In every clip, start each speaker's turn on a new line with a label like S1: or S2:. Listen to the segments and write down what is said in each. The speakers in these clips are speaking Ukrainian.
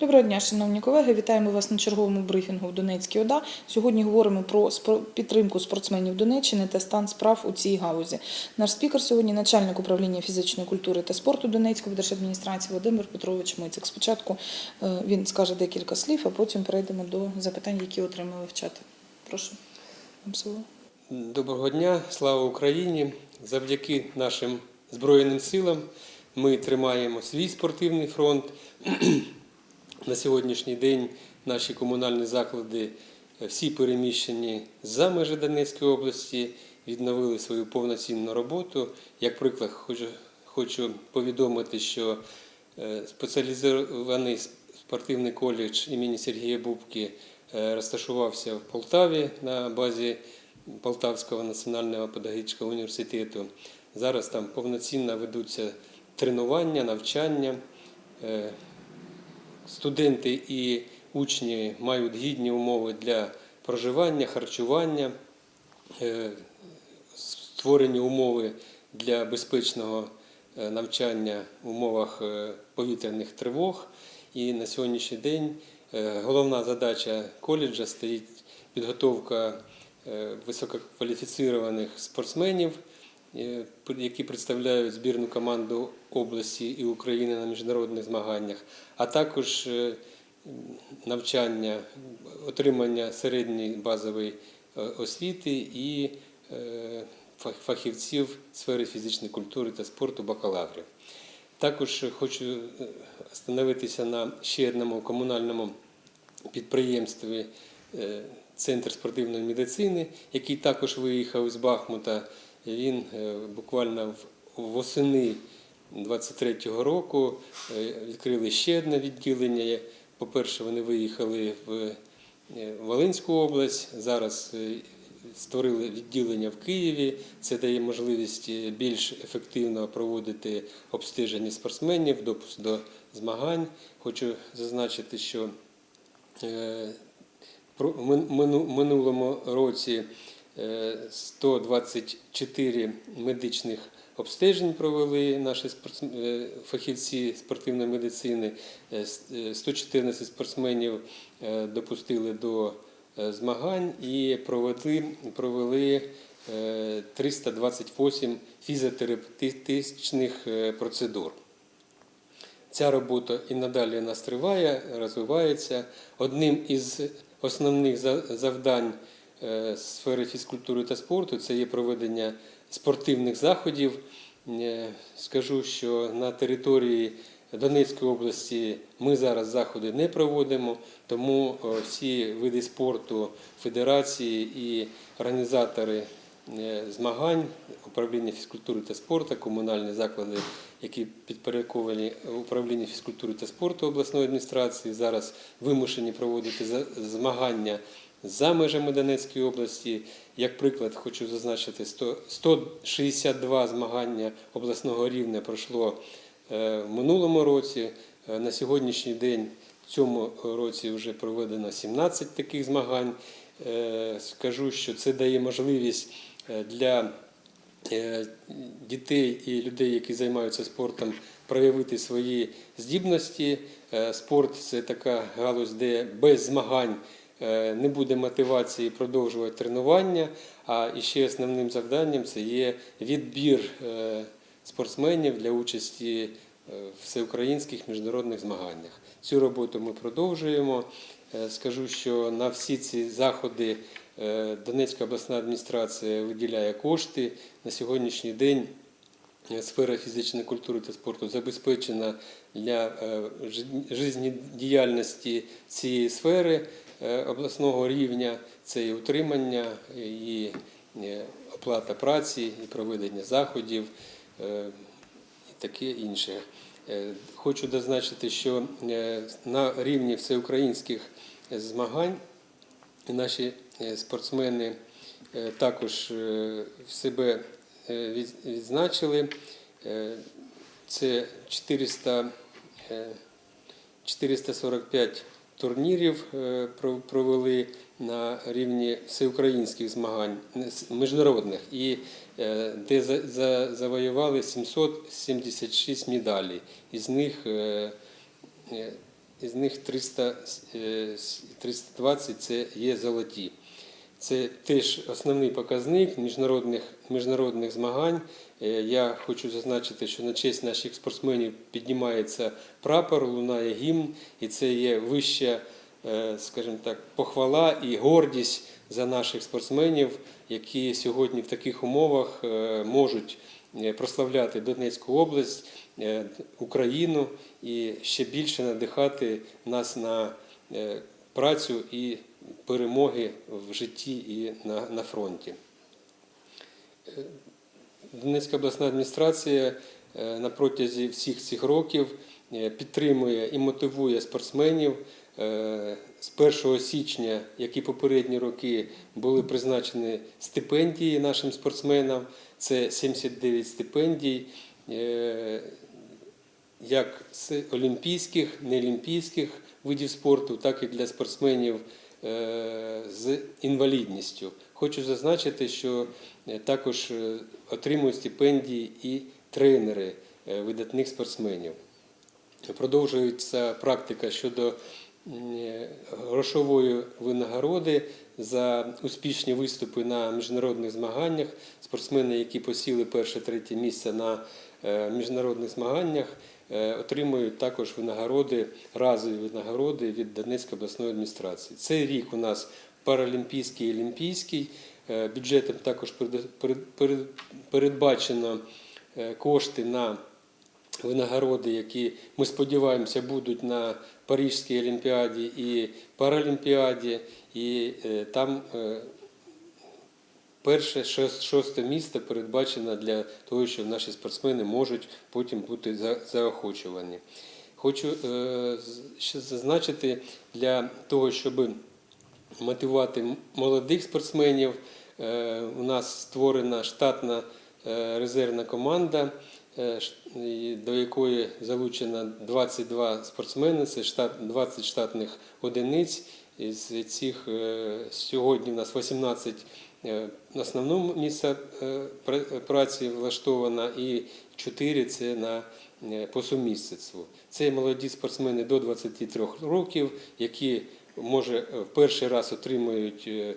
S1: Доброго дня, шановні колеги. Вітаємо вас на черговому брифінгу в Донецькій ОДА. Сьогодні говоримо про підтримку спортсменів Донеччини та стан справ у цій гаузі. Наш спікер сьогодні начальник управління фізичної культури та спорту Донецької держадміністрації Володимир Петрович Мицик. Спочатку е, він скаже декілька слів, а потім перейдемо до запитань, які отримали в чаті. Прошу вам слово.
S2: Доброго дня, слава Україні! Завдяки нашим Збройним силам ми тримаємо свій спортивний фронт. На сьогоднішній день наші комунальні заклади е, всі переміщені за межі Донецької області, відновили свою повноцінну роботу. Як приклад, хочу, повідомити, що е, спеціалізований спортивний коледж імені Сергія Бубки е, розташувався в Полтаві на базі Полтавського національного педагогічного університету. Зараз там повноцінно ведуться тренування, навчання. Студенти і учні мають гідні умови для проживання, харчування, е, створені умови для безпечного е, навчання в умовах е, повітряних тривог. І на сьогоднішній день головна задача коледжа стоїть підготовка висококваліфіцірованих спортсменів, які представляють збірну команду області і України на міжнародних змаганнях, а також е, навчання, отримання середньої базової е, освіти і е, фахівців сфери фізичної культури та спорту бакалаврів. Також хочу е, остановитися на ще одному комунальному підприємстві е, Центр спортивної медицини, який також виїхав з Бахмута. Він е, буквально в- восени 23-го року е, відкрили ще одне відділення. По-перше, вони виїхали в е, Волинську область. Зараз створили відділення в Києві. Це дає можливість більш ефективно проводити обстеження спортсменів, допуск до змагань. Хочу зазначити, що мину- минулому році 124 медичних обстежень провели наші е, фахівці спортивної медицини. Е, с- е, 114 спортсменів е, допустили до е, змагань і провели, провели е, 328 фізіотерапевтичних е, процедур. Ця робота і надалі нас триває, розвивається. Одним із основних завдань е, сфери фізкультури та спорту це є проведення спортивних заходів. Е, Скажу, що на території Донецької області ми зараз заходи не проводимо, тому е, всі види спорту, федерації і організатори е, змагань, управління фізкультури та спорту, комунальні заклади, які підпорядковані управлінню фізкультури та спорту обласної адміністрації, зараз вимушені проводити змагання за межами Донецької області. Як приклад, хочу зазначити, 162 змагання обласного рівня пройшло е, в минулому році. Е, На сьогоднішній день в цьому році вже проведено 17 таких змагань. Е, Скажу, що це дає можливість для дітей і людей, які займаються спортом, проявити свої здібності. Спорт це така галузь, де без змагань не буде мотивації продовжувати тренування. А ще основним завданням це є відбір е, спортсменів для участі е, в всеукраїнських міжнародних змаганнях. Цю роботу ми продовжуємо. Е, Скажу, що на всі ці заходи е, Донецька обласна адміністрація виділяє кошти. На сьогоднішній день е, сфера фізичної культури та спорту забезпечена для е, жи- життєдіяльності цієї сфери е, обласного рівня. Це і утримання, і е, оплата праці, і проведення заходів, е, і таке інше. Е, Хочу дозначити, що е, на рівні всеукраїнських змагань наші е, спортсмени е, також е, себе е, відзначили. Е, Це 400, е, 445 турнірів е, про- провели на рівні всеукраїнських змагань міжнародних, і е, де за- за- завоювали 776 медалей. Із них е, е, із них 300, е, 320 це є золоті. Це теж основний показник міжнародних, міжнародних змагань. Е, Я хочу зазначити, що на честь наших спортсменів піднімається прапор, лунає гімн, і це є вища, е, скажімо так, похвала і гордість за наших спортсменів, які сьогодні в таких умовах е, можуть прославляти Донецьку область, Україну і ще більше надихати нас на працю і перемоги в житті і на, на фронті. Е, Донецька обласна адміністрація е, на протязі всіх цих років е, підтримує і мотивує спортсменів. З 1 січня, як і попередні роки, були призначені стипендії нашим спортсменам. Це 79 стипендій, як з олімпійських, неолімпійських видів спорту, так і для спортсменів з інвалідністю. Хочу зазначити, що е, також е, отримують стипендії і тренери е, видатних спортсменів. Продовжується практика щодо е, грошової винагороди за успішні виступи на міжнародних змаганнях. Спортсмени, які посіли перше-третє місце на е, міжнародних змаганнях, е, отримують також винагороди, разові винагороди від Донецької обласної адміністрації. Цей рік у нас паралімпійський і олімпійський. Е, Бюджетом також перед- перед- перед- передбачено е, кошти на винагороди, які ми сподіваємося будуть на Парижській олімпіаді і Паралімпіаді. І е, там е, перше шосте місце передбачено для того, що наші спортсмени можуть потім бути за- заохочувані. Хочу е, ще зазначити для того, щоб мотивувати молодих спортсменів. Е, У нас створена штатна е, резервна команда, до якої залучено 22 спортсмени, це штат, 20 штатних одиниць. Із цих сьогодні у нас 18 е, на основному місці е, праці влаштовано і 4 це на е, по сумісництву. Це молоді спортсмени до 23 років, які може в перший раз отримують е,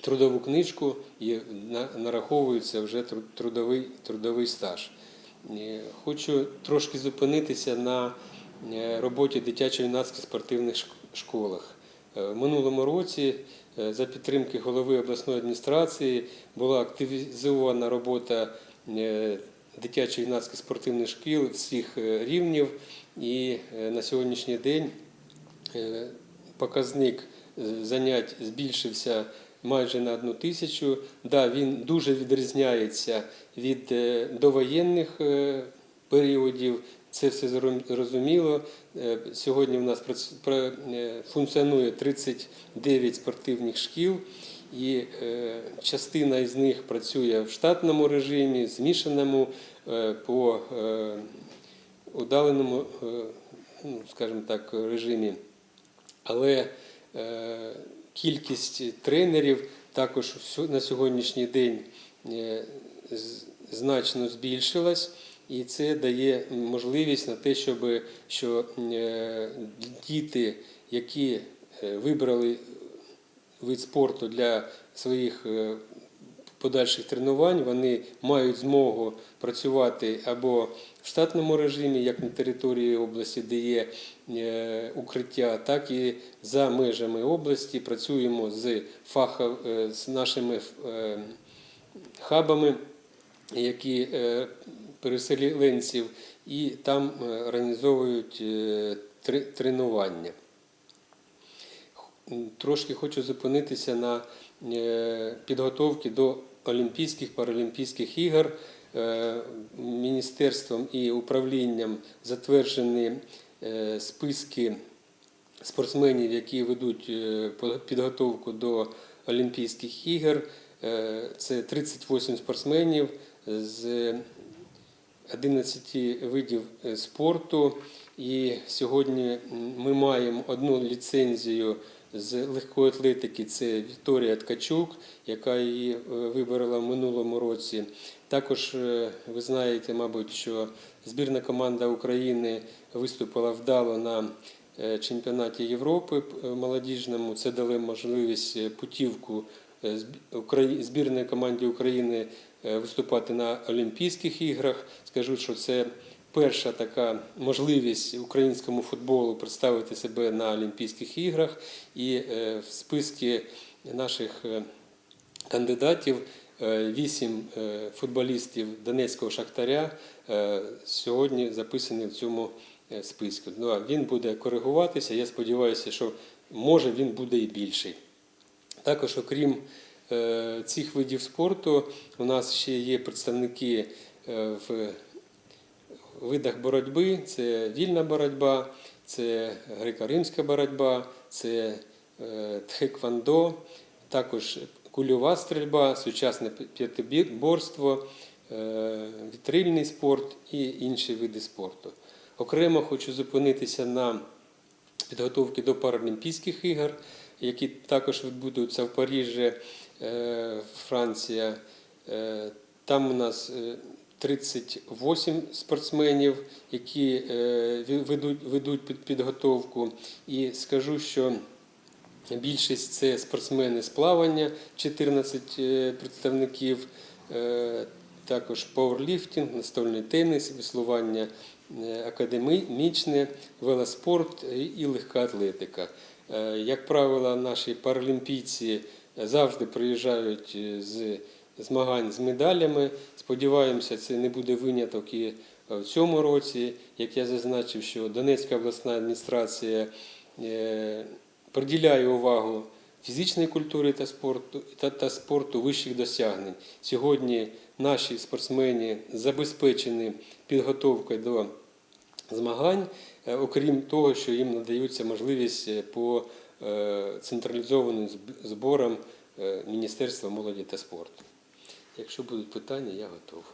S2: трудову книжку і на- нараховується вже трудовий, трудовий стаж. Е, Хочу трошки зупинитися на е, роботі дитячо-юнацьких спортивних школах. Е, В минулому році е, за підтримки голови обласної адміністрації була активізована робота е, дитячо-юнацьких спортивних шкіл всіх е, рівнів, і е, на сьогоднішній день Е, показник е, занять збільшився майже на одну тисячу. Да, він дуже відрізняється від е, довоєнних е, періодів. Це все зрозуміло. Е, Сьогодні в нас е, функціонує 39 спортивних шкіл, і е, частина із них працює в штатному режимі, змішаному по удаленому, ну, скажімо так, режимі. Але кількість тренерів також на сьогоднішній день значно збільшилась, і це дає можливість на те, щоб що е, діти, які е, вибрали вид спорту для своїх е, подальших тренувань, вони мають змогу працювати або в штатному режимі, як на території області, де є укриття, так і за межами області. Працюємо з фахов, з нашими хабами, які переселенців, і там е, організовують е, тренування. Трошки хочу зупинитися на е, підготовці до Олімпійських Паралімпійських ігор. Міністерством і управлінням затверджені списки спортсменів, які ведуть підготовку до Олімпійських ігор. Це 38 спортсменів з 11 видів е, спорту. І сьогодні ми маємо одну ліцензію з легкої атлетики це Вікторія Ткачук, яка її е, виборола в минулому році. Також е, ви знаєте, мабуть, що збірна команда України виступила вдало на чемпіонаті Європи молодіжному. Це дало можливість путівку збірної команді України е, виступати на Олімпійських іграх. Скажу, що це перша така можливість українському футболу представити себе на Олімпійських іграх. І е, в списку наших е, кандидатів е, вісім е, футболістів Донецького Шахтаря е, сьогодні записані в цьому е, списку. Ну, а він буде коригуватися. Я сподіваюся, що може він буде і більший. Також, окрім е, цих видів спорту, у нас ще є представники е, в видах боротьби: це вільна боротьба, це греко-римська боротьба, це е, тхеквондо, також кульова стрільба, сучасне п'ятиборство, вітрильний спорт і інші види спорту. Окремо хочу зупинитися на підготовки до Паралімпійських ігор, які також відбудуться в Парижі, е, Франція. Е, Там у нас е, 38 спортсменів, які е, ведуть, ведуть під- підготовку. І скажу, що більшість це спортсмени з плавання, 14 е, представників, е, також пауерліфтинг, настольний теніс, веслування е, академічне, велоспорт і легка атлетика. Е, Як правило, наші паралімпійці завжди приїжджають е, з змагань з медалями. Сподіваємося, це не буде виняток і е, в цьому році. Як я зазначив, що Донецька обласна адміністрація е, приділяє увагу фізичній культурі та спорту та, та спорту вищих досягнень. Сьогодні наші спортсмени забезпечені підготовкою до змагань, е, окрім того, що їм надаються можливість е, по е, централізованим зборам е, Міністерства молоді та спорту. Якщо будуть питання, я готов.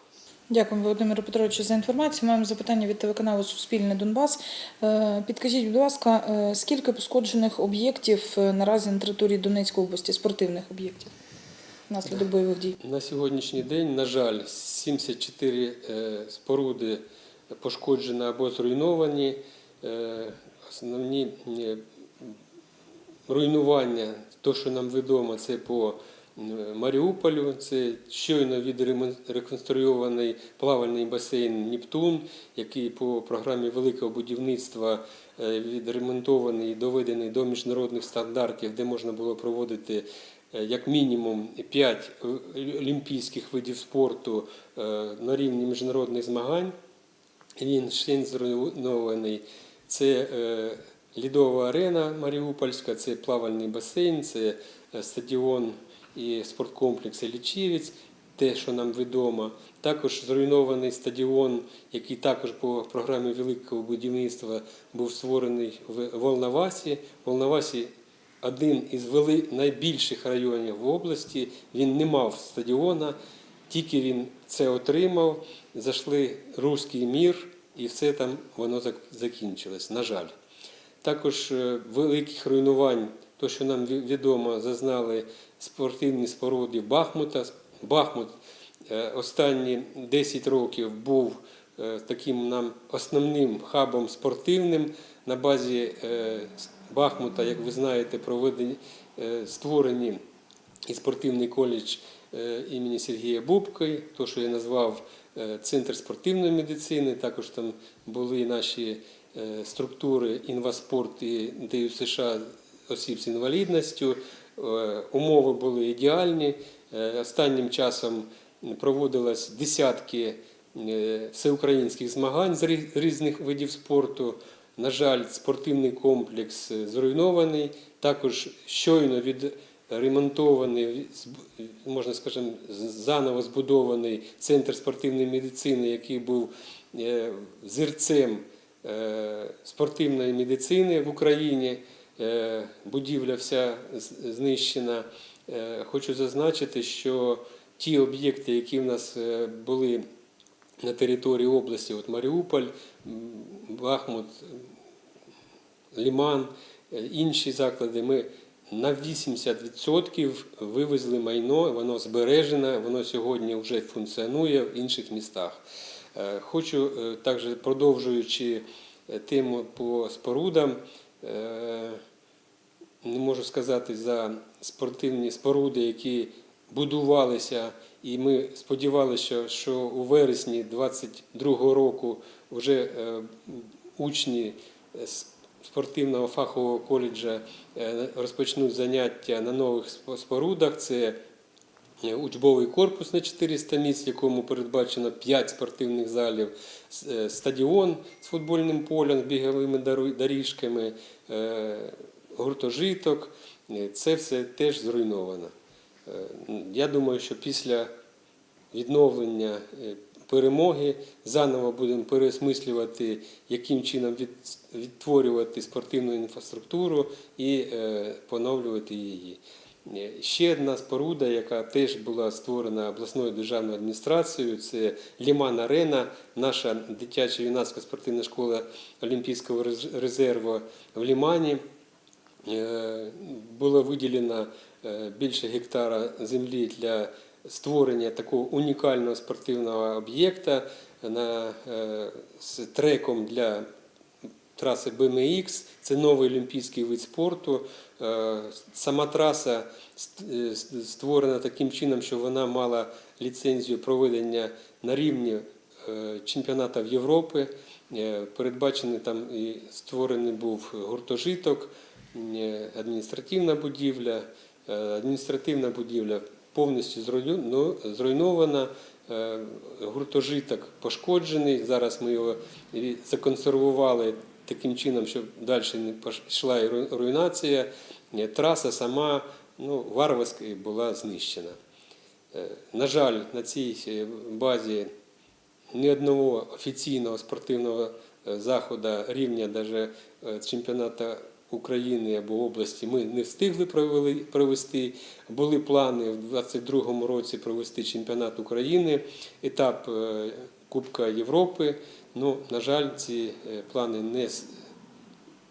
S1: Дякую, Володимиру Петровичу, за інформацію. Маємо запитання від телеканалу Суспільне Донбас. Е, Підкажіть, будь ласка, е, скільки пошкоджених об'єктів е, наразі на території Донецької області, спортивних об'єктів внаслідок бойових дій?
S2: На сьогоднішній день, на жаль, 74 е, споруди пошкоджені або зруйновані. Е, Основні е, руйнування, то, що нам відомо, це по Маріуполю, це щойно відреконструйований плавальний басейн Нептун, який по програмі великого будівництва е, відремонтований і доведений до міжнародних стандартів, де можна було проводити е, як мінімум 5 олімпійських видів спорту е, на рівні міжнародних змагань. Він ще зруйнований. Це е, лідова арена Маріупольська, це плавальний басейн, це е, стадіон і спорткомплекс Лічівець, те, що нам відомо. Також зруйнований стадіон, який також по програмі великого будівництва був створений в Волновасі. Волновасі один із вели... найбільших районів в області. Він не мав стадіона, тільки він це отримав, зайшли руський мір, і все там воно зак- закінчилось, на жаль. Також е, великих руйнувань, то, що нам відомо, зазнали спортивні споруди Бахмута. Бахмут е, останні 10 років був е, таким нам основним хабом спортивним. На базі Бахмута, як ви знаєте, проведені створені і спортивний коледж імені Сергія Бубки, то, що я назвав Центр спортивної медицини. Також там були наші е, структури інваспорт і ДЮ США осіб з інвалідністю. Е, Умови були ідеальні. Е, Останнім часом проводилось десятки е, всеукраїнських змагань з різних видів спорту. На жаль, спортивний комплекс е, зруйнований. Також щойно відремонтований, зб- можна скажімо, з- заново збудований центр спортивної медицини, який був е, зірцем е, спортивної медицини в Україні. Е, Будівля вся знищена. Хочу зазначити, що ті об'єкти, які в нас були на території області, от Маріуполь, Бахмут, Ліман, інші заклади, ми на 80% вивезли майно, воно збережене, воно сьогодні вже функціонує в інших містах. Е, Хочу е, також продовжуючи е, тему по спорудам, не можу сказати за спортивні споруди, які будувалися, і ми сподівалися, що, у вересні 2022 року вже учні спортивного фахового коледжа е, розпочнуть заняття на нових спорудах. Це е, учбовий корпус на 400 місць, в якому передбачено 5 спортивних залів, е, стадіон з футбольним полем, з біговими доріжками, гуртожиток. Це все теж зруйновано. Я думаю, що після відновлення перемоги заново будемо переосмислювати, яким чином відтворювати спортивну інфраструктуру і е, поновлювати її. Е, Ще одна споруда, яка теж була створена обласною державною адміністрацією, це Ліман Арена, наша дитяча юнацька спортивна школа Олімпійського резерву в Лімані. Е, Було виділено більше гектара землі для створення такого унікального спортивного об'єкта е, з треком для траси BMX. Це новий олімпійський вид спорту. Е, Сама траса е, ст- створена таким чином, що вона мала ліцензію проведення на рівні чемпіонатів Європи. Передбачений там і створений був гуртожиток, адміністративна будівля. Адміністративна будівля повністю ну, зруйнована. Е, Гуртожиток пошкоджений. Зараз ми його законсервували таким чином, щоб далі не йшла руйнація. Е, Траса сама ну, варварська була знищена. Е, На жаль, на цій базі ні одного офіційного спортивного заходу рівня е, чемпіонату України або області ми не встигли провести. Були плани в 2022 році провести чемпіонат України, етап е, Кубка Європи. Ну, на жаль, ці е, плани не,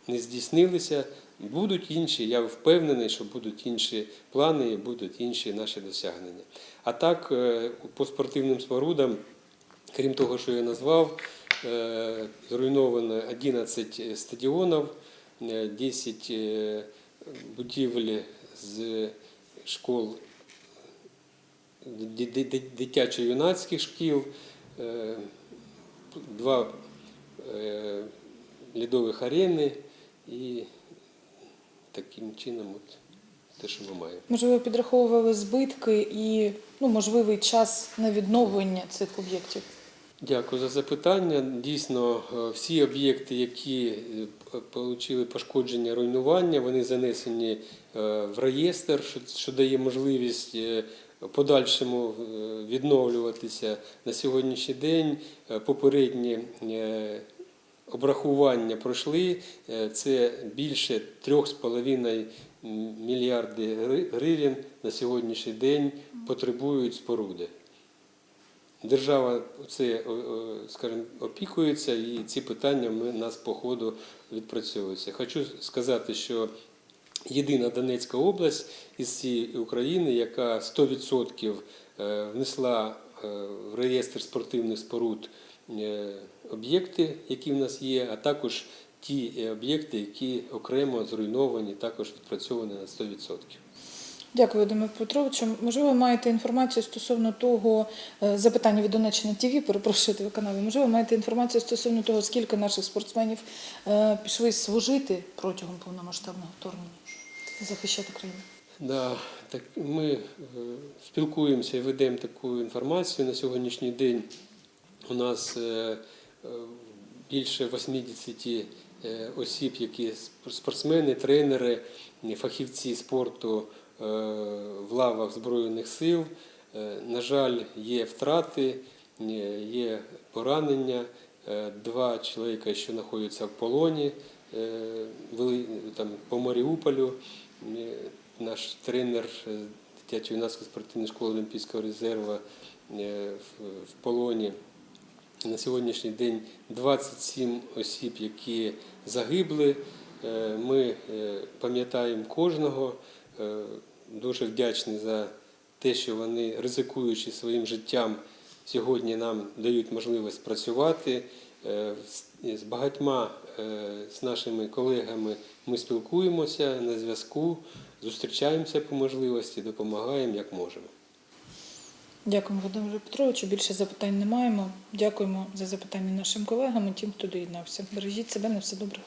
S2: не здійснилися. Будуть інші, я впевнений, що будуть інші плани і будуть інші наші досягнення. А так, е, по спортивним спорудам, крім того, що я назвав, зруйновано 11 стадіонів, 10 е, будівель з школ ди- ди- ди- дитячо-юнацьких шкіл, е, два е, лідових арени і таким чином от те, що ми маємо.
S1: Можливо, підраховували збитки і ну, можливий час на відновлення цих об'єктів.
S2: Дякую за запитання. Дійсно, е, всі об'єкти, які отримали пошкодження руйнування, вони занесені е, в реєстр, що, дає можливість е, подальшому е, відновлюватися на сьогоднішній день. Е, Попередні е, обрахування пройшли. Е, Це більше 3,5 мільярди гривень на сьогоднішній день потребують споруди. Держава це, о, о, скажімо, опікується, і ці питання ми, нас по ходу відпрацьовуються. Хочу сказати, що єдина Донецька область із цієї України, яка 100% е, внесла е, в реєстр спортивних споруд е, об'єкти, які в нас є, а також ті е, об'єкти, які окремо зруйновані, також відпрацьовані на 100%.
S1: Дякую, Володимир Петровичу. Можливо, маєте інформацію стосовно того, е, запитання від Донеччини ТВ, перепрошую телеканалу. Можливо, маєте інформацію стосовно того, скільки наших спортсменів е, пішли служити протягом повномасштабного вторгнення, захищати країну.
S2: Да, так ми е, спілкуємося і ведемо таку інформацію на сьогоднішній день. У нас більше 80 е, осіб, які спортсмени, тренери, фахівці спорту в лавах Збройних сил. Е, На жаль, є втрати, е, є поранення. Е, Два чоловіка, що знаходяться в полоні, е, там по Маріуполю. Е, Наш тренер е, дитячо-юнацької спортивної школи Олімпійського резерву е, в полоні. На сьогоднішній день 27 осіб, які загибли. Е, Ми е, пам'ятаємо кожного, е, дуже вдячні за те, що вони, ризикуючи своїм життям, сьогодні нам дають можливість працювати. Е, з- З багатьма е, з нашими колегами ми спілкуємося на зв'язку, зустрічаємося по можливості, допомагаємо як можемо.
S1: Дякуємо, Володимиру Петровичу. Більше запитань не маємо. Дякуємо за запитання нашим колегам і тим, хто доєднався. Бережіть себе на все добре.